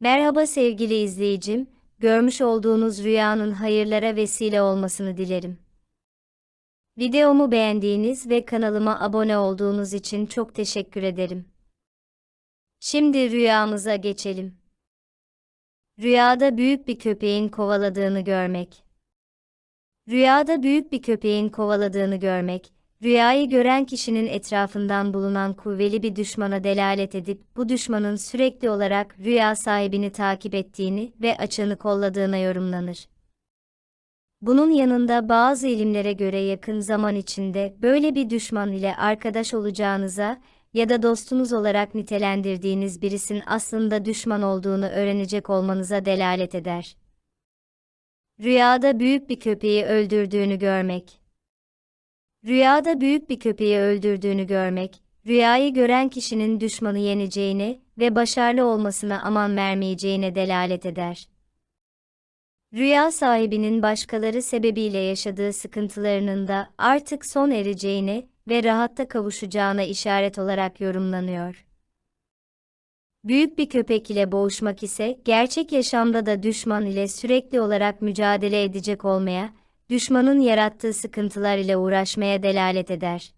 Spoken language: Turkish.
Merhaba sevgili izleyicim, görmüş olduğunuz rüyanın hayırlara vesile olmasını dilerim. Videomu beğendiğiniz ve kanalıma abone olduğunuz için çok teşekkür ederim. Şimdi rüyamıza geçelim. Rüyada büyük bir köpeğin kovaladığını görmek. Rüyada büyük bir köpeğin kovaladığını görmek, rüyayı gören kişinin etrafından bulunan kuvveli bir düşmana delalet edip bu düşmanın sürekli olarak rüya sahibini takip ettiğini ve açığını kolladığına yorumlanır. Bunun yanında bazı ilimlere göre yakın zaman içinde böyle bir düşman ile arkadaş olacağınıza ya da dostunuz olarak nitelendirdiğiniz birisinin aslında düşman olduğunu öğrenecek olmanıza delalet eder. Rüyada büyük bir köpeği öldürdüğünü görmek. Rüyada büyük bir köpeği öldürdüğünü görmek, rüyayı gören kişinin düşmanı yeneceğini ve başarılı olmasına aman vermeyeceğine delalet eder. Rüya sahibinin başkaları sebebiyle yaşadığı sıkıntılarının da artık son ereceğini ve rahatta kavuşacağına işaret olarak yorumlanıyor. Büyük bir köpek ile boğuşmak ise gerçek yaşamda da düşman ile sürekli olarak mücadele edecek olmaya, düşmanın yarattığı sıkıntılar ile uğraşmaya delalet eder.